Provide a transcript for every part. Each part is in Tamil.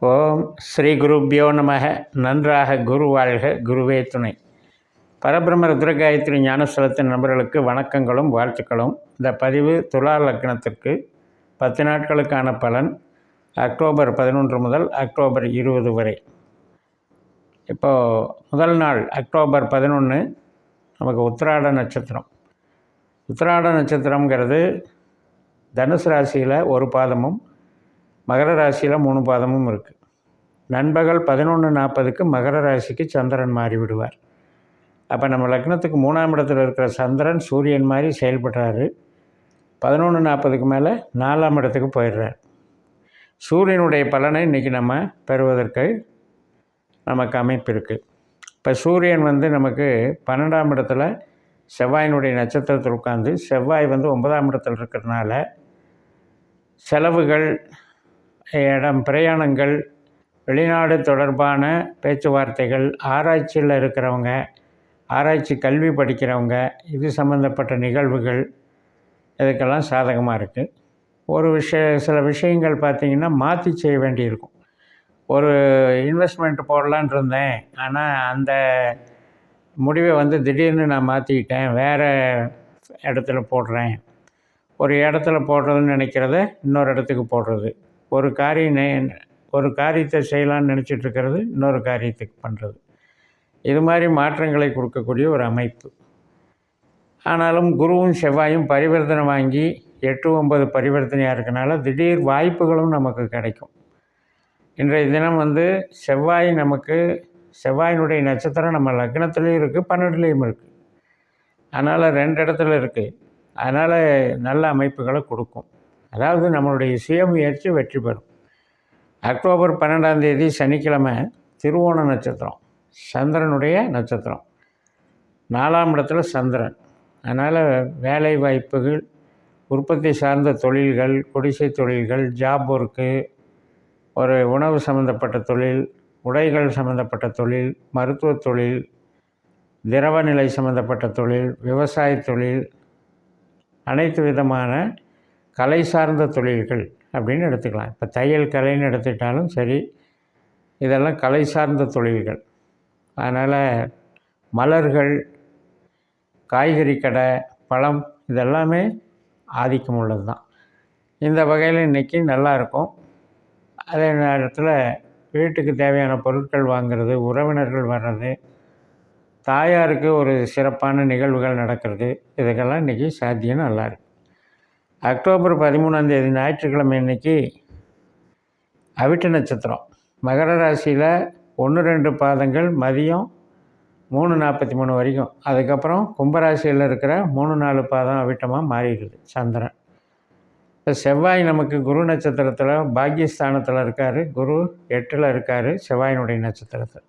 ஓம் ஸ்ரீ குருப்பியோ நமக. நன்றாக குரு வாழ்க குருவே துணை. பரபிரம ருத்ரகாயத்ரி ஞானஸ்தலத்தின் நபர்களுக்கு வணக்கங்களும் வாழ்த்துக்களும். இந்த பதிவு துலா லக்னத்திற்கு பத்து நாட்களுக்கான பலன் அக்டோபர் பதினொன்று முதல் அக்டோபர் இருபது வரை. இப்போது முதல் நாள் அக்டோபர் பதினொன்று நமக்கு உத்திராட நட்சத்திரம். உத்திராட நட்சத்திரங்கிறது தனுசு ராசியில் ஒரு பாதமும் மகர ராசியில் மூணு பாதமும் இருக்குது நண்பகல் பதினொன்று நாற்பதுக்கு மகர ராசிக்கு சந்திரன் மாறி விடுவார் அப்போ நம்ம லக்னத்துக்கு மூணாம் இடத்துல இருக்கிற சந்திரன் சூரியன் மாதிரி செயல்படுறாரு. பதினொன்று நாற்பதுக்கு மேலே நாலாம் இடத்துக்கு போயிடுறார். சூரியனுடைய பலனை இன்றைக்கி நம்ம பெறுவதற்கு நமக்கு அமைப்பு இருக்குது இப்போ சூரியன் வந்து நமக்கு பன்னெண்டாம் இடத்துல செவ்வாயினுடைய நட்சத்திரத்தில் உட்காந்து செவ்வாய் வந்து ஒன்பதாம் இடத்துல இருக்கிறதுனால செலவுகள் இடம் பிரயாணங்கள் வெளிநாடு தொடர்பான பேச்சுவார்த்தைகள் ஆராய்ச்சியில் இருக்கிறவங்க ஆராய்ச்சி கல்வி படிக்கிறவங்க இது சம்மந்தப்பட்ட நிகழ்வுகள் இதுக்கெல்லாம் சாதகமாக இருக்குது ஒரு விஷய சில விஷயங்கள் பார்த்திங்கன்னா மாற்றி செய்ய வேண்டியிருக்கும். ஒரு இன்வெஸ்ட்மெண்ட் போடலான் இருந்தேன். ஆனால் அந்த முடிவை வந்து திடீர்னு நான் மாற்றிக்கிட்டேன் வேறு இடத்துல போடுறேன். ஒரு இடத்துல போடுறதுன்னு நினைக்கிறத இன்னொரு இடத்துக்கு போடுறது. ஒரு காரியம் ஒரு காரியத்தை செய்யலான்னு நினச்சிட்ருக்கிறது இன்னொரு காரியத்துக்கு பண்ணுறது இது மாதிரி மாற்றங்களை கொடுக்கக்கூடிய ஒரு அமைப்பு. ஆனாலும் குருவும் செவ்வாயும் பரிவர்த்தனை வாங்கி எட்டு ஒன்பது பரிவர்த்தனையாக இருக்கனால திடீர் வாய்ப்புகளும் நமக்கு கிடைக்கும். இன்றைய தினம் வந்து செவ்வாய் நமக்கு செவ்வாயினுடைய நட்சத்திரம் நம்ம லக்னத்துலேயும் இருக்குது பன்னெண்டுலேயும் இருக்குது அதனால் ரெண்டு இடத்துல இருக்குது அதனால் நல்ல அமைப்புகளை கொடுக்கும். அதாவது நம்மளுடைய சுயமுயற்சி வெற்றி பெறும். அக்டோபர் பன்னெண்டாம் தேதி சனிக்கிழமை திருவோண நட்சத்திரம் சந்திரனுடைய நட்சத்திரம். நாலாம் இடத்துல சந்திரன். அதனால் வேலை வாய்ப்புகள் உற்பத்தி சார்ந்த தொழில்கள் குடிசை தொழில்கள் ஜாப் ஒர்க்கு ஒரு உணவு சம்மந்தப்பட்ட தொழில் உடைகள் சம்மந்தப்பட்ட தொழில் மருத்துவ தொழில் திரவ நிலை சம்மந்தப்பட்ட தொழில் விவசாய தொழில் அனைத்து விதமான கலை சார்ந்த தொழில்கள் அப்படின்னு எடுத்துக்கலாம். இப்போ தையல் கலைன்னு எடுத்துக்கிட்டாலும் சரி இதெல்லாம் கலை சார்ந்த தொழில்கள். அதனால் மலர்கள் காய்கறி கடை பழம் இதெல்லாமே ஆதிக்கம் உள்ளது தான் இந்த வகையில் இன்றைக்கி நல்லாயிருக்கும் அதே நேரத்தில் வீட்டுக்கு தேவையான பொருட்கள் வாங்கிறது உறவினர்கள் வர்றது தாயாருக்கு ஒரு சிறப்பான நிகழ்வுகள் நடக்கிறது இதுக்கெல்லாம் இன்றைக்கி சாத்தியம் நல்லாயிருக்கு அக்டோபர் பதிமூணாந்தேதி ஞாயிற்றுக்கிழமை இன்னைக்கு அவிட்ட நட்சத்திரம். மகர ராசியில் ஒன்று ரெண்டு பாதங்கள் மதியம் மூணு நாற்பத்தி மூணு வரைக்கும். அதுக்கப்புறம் கும்பராசியில் இருக்கிற மூணு நாலு பாதம் அவிட்டமாக மாறிடுது சந்திரன். இப்போ செவ்வாய் நமக்கு குரு நட்சத்திரத்தில் பாக்கியஸ்தானத்தில் இருக்கார். குரு எட்டில் இருக்கார் செவ்வாயினுடைய நட்சத்திரத்தில்.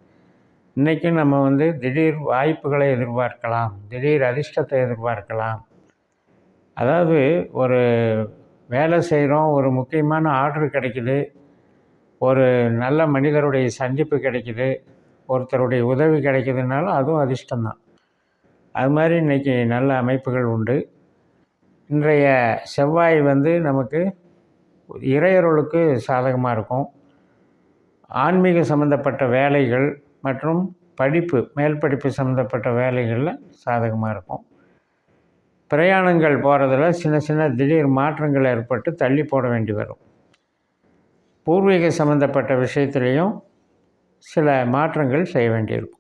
இன்றைக்கும் நம்ம வந்து திடீர் வாய்ப்புகளை எதிர்பார்க்கலாம். திடீர் அதிர்ஷ்டத்தை எதிர்பார்க்கலாம். அதாவது ஒரு வேலை செய்கிறோம் ஒரு முக்கியமான ஆர்டர் கிடைக்குது ஒரு நல்ல மனிதருடைய சந்திப்பு கிடைக்குது ஒருத்தருடைய உதவி கிடைக்கிதுனாலும் அதுவும் அதிர்ஷ்டம்தான். அது மாதிரி இன்றைக்கி நல்ல அமைப்புகள் உண்டு. இன்றைய செவ்வாய் வந்து நமக்கு இறையருளுக்கு சாதகமாக இருக்கும். ஆன்மீக சம்மந்தப்பட்ட வேலைகள் மற்றும் படிப்பு மேல் படிப்பு சம்மந்தப்பட்ட வேலைகளில் சாதகமாக இருக்கும். பிரயாணங்கள் போகிறதுல சின்ன சின்ன திடீர் மாற்றங்கள் ஏற்பட்டு தள்ளி போட வேண்டி வரும். பூர்வீக சம்மந்தப்பட்ட விஷயத்துலேயும் சில மாற்றங்கள் செய்ய வேண்டியிருக்கும்.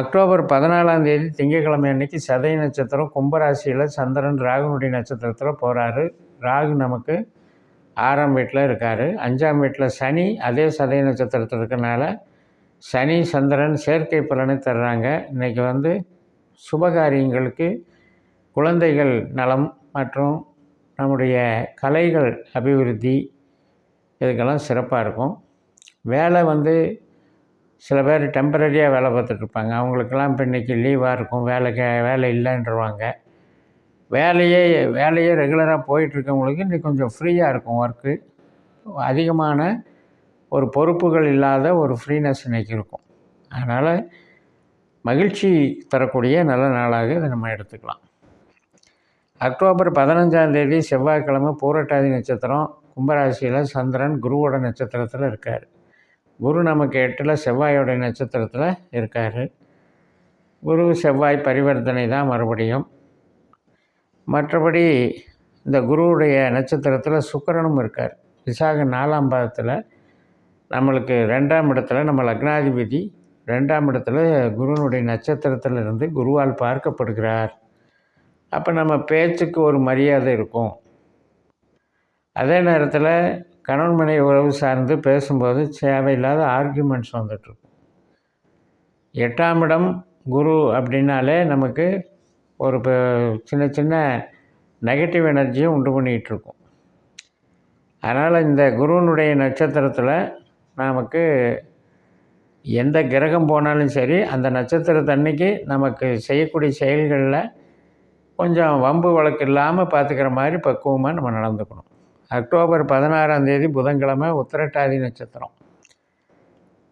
அக்டோபர் பதினாலாம் தேதி திங்கட்கிழமை அன்னைக்கு சதய நட்சத்திரம் கும்பராசியில் சந்திரன் ராகுனுடைய நட்சத்திரத்தில் போகிறாரு ராகு நமக்கு ஆறாம் வீட்டில் இருக்கார். அஞ்சாம் வீட்டில் சனி அதே சதய நட்சத்திரத்தில் இருக்கனால சனி சந்திரன் செயற்கை பலனை தர்றாங்க. இன்றைக்கி வந்து சுபகாரியங்களுக்கு குழந்தைகள் நலம் மற்றும் நம்முடைய கலைகள் அபிவிருத்தி இதுக்கெல்லாம் சிறப்பாக இருக்கும். வேலை வந்து சில பேர் டெம்பரரியாக வேலை பார்த்துட்ருப்பாங்க அவங்களுக்கெல்லாம் இப்போ இன்றைக்கி லீவாக இருக்கும். வேலைக்கு வேலை இல்லைன்றவாங்க. வேலையே வேலையே ரெகுலராக போயிட்டுருக்கவங்களுக்கு இன்றைக்கி கொஞ்சம் ஃப்ரீயாக இருக்கும் ஒர்க்கு அதிகமான ஒரு பொறுப்புகள் இல்லாத ஒரு ஃப்ரீனஸ் இன்றைக்கி இருக்கும். அதனால் மகிழ்ச்சி தரக்கூடிய நல்ல நாளாக இதை நம்ம எடுத்துக்கலாம். அக்டோபர் பதினஞ்சாந்தேதி செவ்வாய்க்கிழமை பூரட்டாதி நட்சத்திரம் கும்பராசியில் சந்திரன் குருவோட நட்சத்திரத்தில் இருக்கார். குரு நமக்கு எட்டில் செவ்வாயோட நட்சத்திரத்தில் இருக்கார். குரு செவ்வாய் பரிவர்த்தனை தான் மறுபடியும். மற்றபடி இந்த குருவுடைய நட்சத்திரத்தில் சுக்கரனும் இருக்கார். விசாக நாலாம் பாதத்தில் நம்மளுக்கு ரெண்டாம் இடத்துல நம்ம லக்னாதிபதி ரெண்டாம் இடத்துல குருனுடைய நட்சத்திரத்தில் இருந்து குருவால் பார்க்கப்படுகிறார். அப்போ நம்ம பேச்சுக்கு ஒரு மரியாதை இருக்கும். அதே நேரத்தில் கணவன்மனை உறவு சார்ந்து பேசும்போது தேவையில்லாத ஆர்கியூமெண்ட்ஸ் வந்துட்டுருக்கும். எட்டாம் இடம் குரு அப்படின்னாலே நமக்கு ஒரு சின்ன சின்ன நெகட்டிவ் எனர்ஜியும் உண்டு பண்ணிகிட்டு இருக்கும் அதனால் இந்த குருவினுடைய நட்சத்திரத்தில் நமக்கு எந்த கிரகம் போனாலும் சரி அந்த நட்சத்திரத்தன்னைக்கு நமக்கு செய்யக்கூடிய செயல்களில் கொஞ்சம் வம்பு வழக்கு இல்லாமல் பார்த்துக்கிற மாதிரி பக்குவமாக நம்ம நடந்துக்கணும். அக்டோபர் பதினாறாம் தேதி புதன்கிழமை உத்திரட்டாதி நட்சத்திரம்.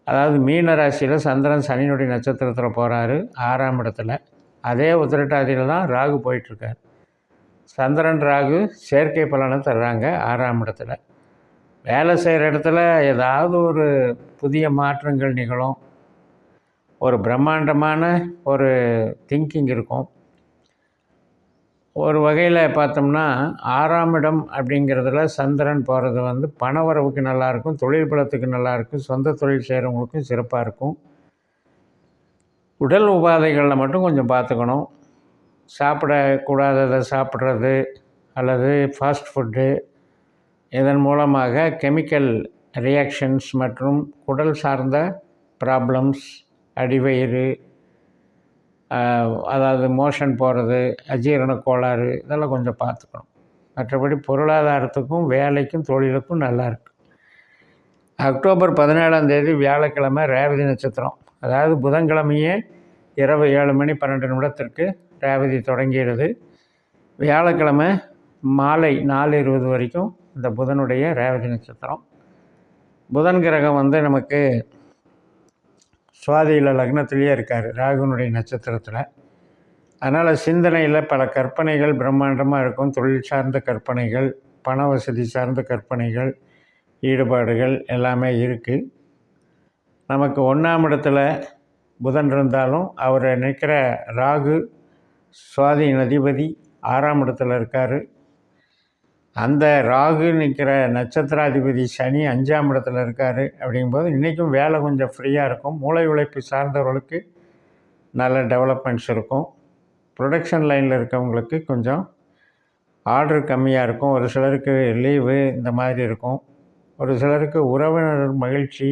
அதாவது மீன ராசியில் சந்திரன் சனியினுடைய நட்சத்திரத்தில் போகிறாரு ஆறாம் இடத்துல. அதே உத்திரட்டாதியில் தான் ராகு போயிட்டுருக்கார் சந்திரன் ராகு செயற்கை பலனை தர்றாங்க ஆறாம் இடத்துல. வேலை செய்கிற இடத்துல ஏதாவது ஒரு புதிய மாற்றங்கள் நிகழும். ஒரு பிரம்மாண்டமான ஒரு திங்கிங் இருக்கும். ஒரு வகையில் பார்த்தோம்னா ஆறாம் இடம் அப்படிங்கிறதுல சந்திரன் போகிறது வந்து பணவரவுக்கு நல்லாயிருக்கும் தொழில் பலத்துக்கு நல்லாயிருக்கும் சொந்த தொழில் செய்கிறவங்களுக்கும் சிறப்பாக இருக்கும். உடல் உபாதைகளில் மட்டும் கொஞ்சம் பார்த்துக்கணும். சாப்பிடக்கூடாததை சாப்பிட்றது அல்லது ஃபாஸ்ட் ஃபுட்டு இதன் மூலமாக கெமிக்கல் ரியாக்ஷன்ஸ் மற்றும் குடல் சார்ந்த ப்ராப்ளம்ஸ் அடிவயிறு அதாவது மோஷன் போகிறது அஜீரண கோளாறு இதெல்லாம் கொஞ்சம் பார்த்துக்கணும். மற்றபடி பொருளாதாரத்துக்கும் வேலைக்கும் தொழிலுக்கும் நல்லாயிருக்கு அக்டோபர் பதினேழாம் தேதி வியாழக்கிழமை ரேவதி நட்சத்திரம். அதாவது புதன்கிழமையே இரவு ஏழு மணி பன்னெண்டு நிமிடத்திற்கு ரேவதி தொடங்கிடுது. வியாழக்கிழமை மாலை நாலு இருபது வரைக்கும் இந்த புதனுடைய ரேவதி நட்சத்திரம். புதன் கிரகம் வந்து நமக்கு சுவாதியில் லக்னத்திலேயே இருக்கார் ராகுனுடைய நட்சத்திரத்தில். அதனால் சிந்தனையில் பல கற்பனைகள் பிரம்மாண்டமாக இருக்கும். தொழில் சார்ந்த கற்பனைகள் பண வசதி சார்ந்த கற்பனைகள் ஈடுபாடுகள் எல்லாமே இருக்குது நமக்கு ஒன்றாம் இடத்துல புதன் இருந்தாலும் அவர் நிற்கிற ராகு சுவாதியின் அதிபதி ஆறாம் இடத்துல இருக்கார். அந்த ராகு நிற்கிற நட்சத்திராதிபதி சனி அஞ்சாம் இடத்துல இருக்கார் அப்படிங்கும்போது இன்றைக்கும் வேலை கொஞ்சம் ஃப்ரீயாக இருக்கும். மூளை உழைப்பு சார்ந்தவர்களுக்கு நல்ல டெவலப்மெண்ட்ஸ் இருக்கும். ப்ரொடக்ஷன் லைனில் இருக்கவங்களுக்கு கொஞ்சம் ஆர்டர் கம்மியாக இருக்கும். ஒரு சிலருக்கு லீவு இந்த மாதிரி இருக்கும். ஒரு சிலருக்கு உறவினர் மகிழ்ச்சி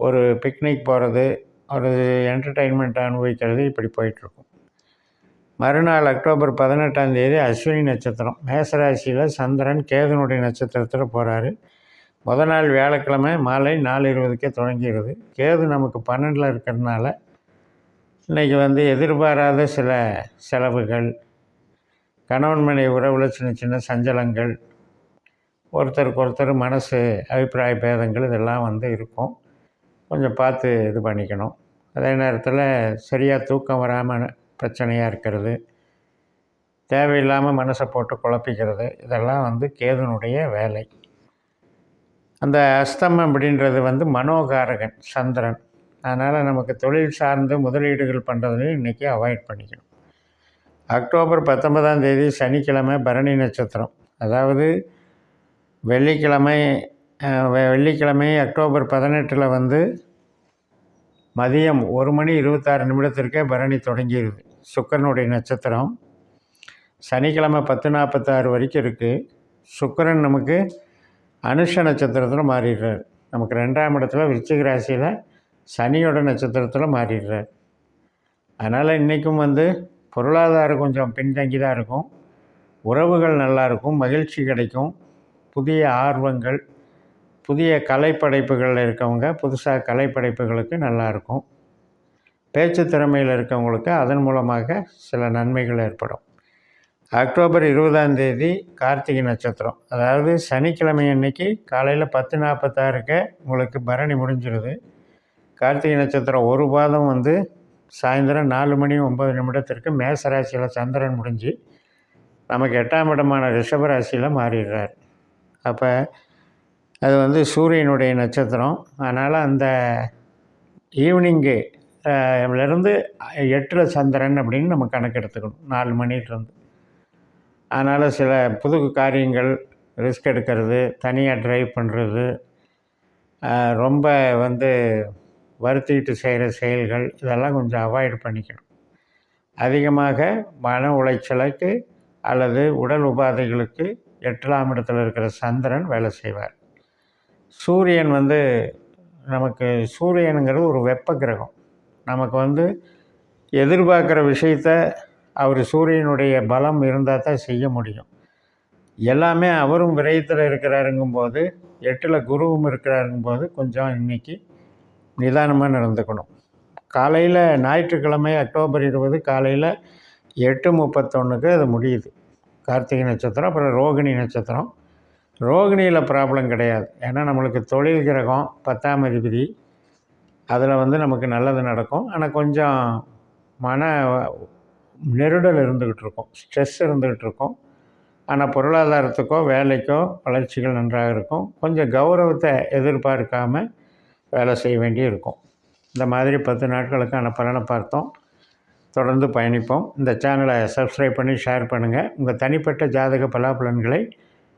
ஒரு பிக்னிக் போகிறது ஒரு என்டர்டெயின்மெண்ட் அனுபவிக்கிறது இப்படி போயிட்டுருக்கும் மறுநாள் அக்டோபர் பதினெட்டாம் தேதி அஸ்வினி நட்சத்திரம். மேசராசியில் சந்திரன் கேதுனுடைய நட்சத்திரத்தில் போகிறாரு முத நாள் வியாழக்கிழமை மாலை நாலு இருபதுக்கே தொடங்கிடுது. கேது நமக்கு பன்னெண்டில் இருக்கிறதுனால இன்றைக்கி வந்து எதிர்பாராத சில செலவுகள் கணவன் மனைவி உறவில் சின்ன சின்ன சஞ்சலங்கள் ஒருத்தருக்கு ஒருத்தர் மனசு அபிப்பிராய பேதங்கள் இதெல்லாம் வந்து இருக்கும். கொஞ்சம் பார்த்து இது பண்ணிக்கணும். அதே நேரத்தில் சரியாக தூக்கம் வராமல் பிரச்சனையாக இருக்கிறது. தேவையில்லாமல் மனசை போட்டு குழப்பிக்கிறது. இதெல்லாம் வந்து கேதுனுடைய வேலை. அந்த அஸ்தம் அப்படின்றது வந்து மனோகாரகன் சந்திரன். அதனால் நமக்கு தொழில் சார்ந்து முதலீடுகள் பண்ணுறதுலையும் இன்றைக்கி அவாய்ட் பண்ணிக்கணும். அக்டோபர் பத்தொன்பதாம் தேதி சனிக்கிழமை பரணி நட்சத்திரம். அதாவது வெள்ளிக்கிழமை வெ- வெள்ளிக்கிழமை அக்டோபர் பதினெட்டில் வந்து மதியம் ஒரு மணி இருபத்தாறு நிமிடத்திற்கே பரணி தொடங்கிடுது சுக்கிரனுடைய நட்சத்திரம். சனிக்கிழமை பத்து நாற்பத்தாறு வரைக்கும் இருக்குது சுக்கிரன் நமக்கு அனுஷ நட்சத்திரத்தில் மாறிடுறார். நமக்கு ரெண்டாம் இடத்துல விருச்சிக ராசியில் சனியோட நட்சத்திரத்தில் மாறிடுறார். அதனால் இன்றைக்கும் வந்து பொருளாதாரம் கொஞ்சம் பின்தங்கி தான் இருக்கும். உறவுகள் நல்லாயிருக்கும் மகிழ்ச்சி கிடைக்கும். புதிய ஆர்வங்கள் புதிய கலைப்படைப்புகளில் இருக்கவங்க புதுசாக கலைப்படைப்புகளுக்கு நல்லா இருக்கும். பேச்சு திறமையில் இருக்கவங்களுக்கு அதன் மூலமாக சில நன்மைகள் ஏற்படும். அக்டோபர் இருபதாம் தேதி கார்த்திகை நட்சத்திரம். அதாவது சனிக்கிழமை அன்னைக்கு காலையில் பத்து நாற்பத்தாறுக்கு உங்களுக்கு பரணி முடிஞ்சிருது. கார்த்திகை நட்சத்திரம் ஒரு பாதம் வந்து சாயந்தரம் நாலு மணி ஒம்பது நிமிடத்திற்கு மேசராசியில் சந்திரன் முடிஞ்சு நமக்கு எட்டாம் இடமான ரிஷபராசியில் மாறிடுறார். அப்போ அது வந்து சூரியனுடைய நட்சத்திரம். அதனால் அந்த ஈவினிங்கு இருந்து எட்டில் சந்திரன் அப்படின்னு நம்ம கணக்கு எடுத்துக்கணும் நாலு மணிலிருந்து அதனால் சில புது காரியங்கள் ரிஸ்க் எடுக்கிறது தனியாக ட்ரைவ் பண்ணுறது ரொம்ப வந்து வருத்திட்டு செய்கிற செயல்கள் இதெல்லாம் கொஞ்சம் அவாய்ட் பண்ணிக்கணும். அதிகமாக மன உளைச்சலுக்கு அல்லது உடல் உபாதைகளுக்கு எட்டாம் இடத்துல இருக்கிற சந்திரன் வேலை செய்வார். சூரியன் வந்து நமக்கு சூரியனுங்கிறது ஒரு வெப்ப கிரகம். நமக்கு வந்து எதிர்பார்க்குற விஷயத்த அவர் சூரியனுடைய பலம் இருந்தால் தான் செய்ய முடியும். எல்லாமே அவரும் விரயத்தில் இருக்கிறாருங்கும்போது எட்டில் குருவும் இருக்கிறாருங்கும்போது கொஞ்சம் இன்றைக்கி நிதானமாக நடந்துக்கணும். காலையில் ஞாயிற்றுக்கிழமை அக்டோபர் இருபது காலையில் எட்டு முப்பத்தொன்றுக்கு அது முடியுது. கார்த்திகை நட்சத்திரம் அப்புறம் ரோகிணி நட்சத்திரம். ரோகிணியில் ப்ராப்ளம் கிடையாது. ஏன்னா நம்மளுக்கு தொழில் கிரகம் பத்தாம் அதிபதி. அதில் வந்து நமக்கு நல்லது நடக்கும். ஆனால் கொஞ்சம் மன நெருடல் இருந்துக்கிட்டு இருக்கும். ஸ்ட்ரெஸ் இருந்துக்கிட்டு இருக்கும். ஆனால் பொருளாதாரத்துக்கோ வேலைக்கோ வளர்ச்சிகள் நன்றாக இருக்கும். கொஞ்சம் கௌரவத்தை எதிர்பார்க்காம வேலை செய்ய வேண்டி இருக்கும். இந்த மாதிரி பத்து நாட்களுக்கான பலனை பார்த்தோம். தொடர்ந்து பயணிப்போம். இந்த சேனலை சப்ஸ்கிரைப் பண்ணி ஷேர் பண்ணுங்கள் உங்கள் தனிப்பட்ட ஜாதக பலாபலன்களை